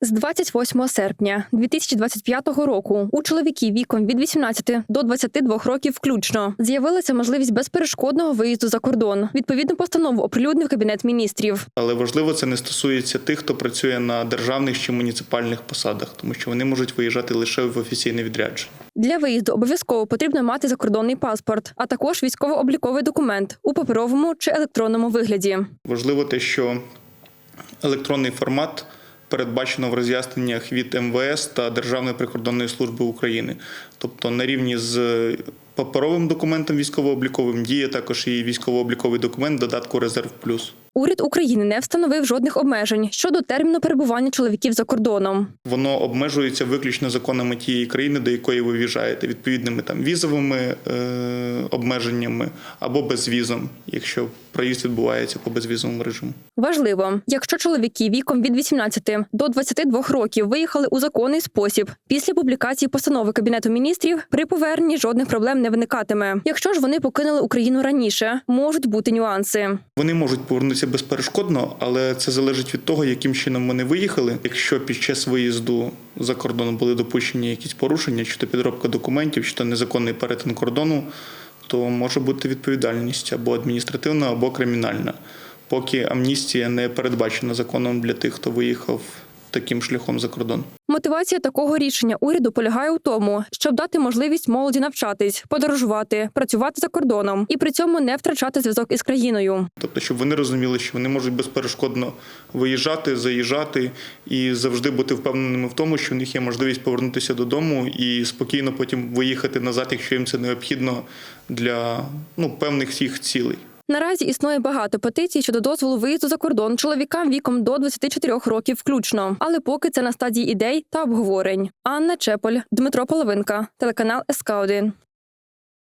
З 28 серпня 2025 року у чоловіків віком від 18 до 22 років включно з'явилася можливість безперешкодного виїзду за кордон. Відповідну постанову оприлюднив кабінет міністрів. Але важливо це не стосується тих, хто працює на державних чи муніципальних посадах, тому що вони можуть виїжджати лише в офіційне відрядження. Для виїзду обов'язково потрібно мати закордонний паспорт, а також військово-обліковий документ у паперовому чи електронному вигляді. Важливо те, що електронний формат передбачено в роз'ясненнях від МВС та Державної прикордонної служби України. Тобто на рівні з паперовим документом військово-обліковим діє також і військово-обліковий документ додатку Резерв Плюс. Уряд України не встановив жодних обмежень щодо терміну перебування чоловіків за кордоном. Воно обмежується виключно законами тієї країни, до якої ви в'їжджаєте, відповідними там візовими е, обмеженнями або безвізом, якщо проїзд відбувається по безвізовому режиму. Важливо, якщо чоловіки віком від 18 до 22 років виїхали у законний спосіб, після публікації постанови кабінету міністрів при поверненні жодних проблем не виникатиме. Якщо ж вони покинули Україну раніше, можуть бути нюанси. Вони можуть повернутися безперешкодно, але це залежить від того, яким чином вони виїхали. Якщо під час виїзду за кордон були допущені якісь порушення, чи то підробка документів, чи то незаконний перетин кордону, то може бути відповідальність або адміністративна, або кримінальна. Поки амністія не передбачена законом для тих, хто виїхав таким шляхом за кордон. Мотивація такого рішення уряду полягає у тому, щоб дати можливість молоді навчатись, подорожувати, працювати за кордоном і при цьому не втрачати зв'язок із країною. Тобто, щоб вони розуміли, що вони можуть безперешкодно виїжджати, заїжджати і завжди бути впевненими в тому, що в них є можливість повернутися додому і спокійно потім виїхати назад, якщо їм це необхідно для ну, певних всіх цілей. Наразі існує багато петицій щодо дозволу виїзду за кордон чоловікам віком до 24 років включно, але поки це на стадії ідей та обговорень. Анна Чеполь, Дмитро Половинка, телеканал СК 1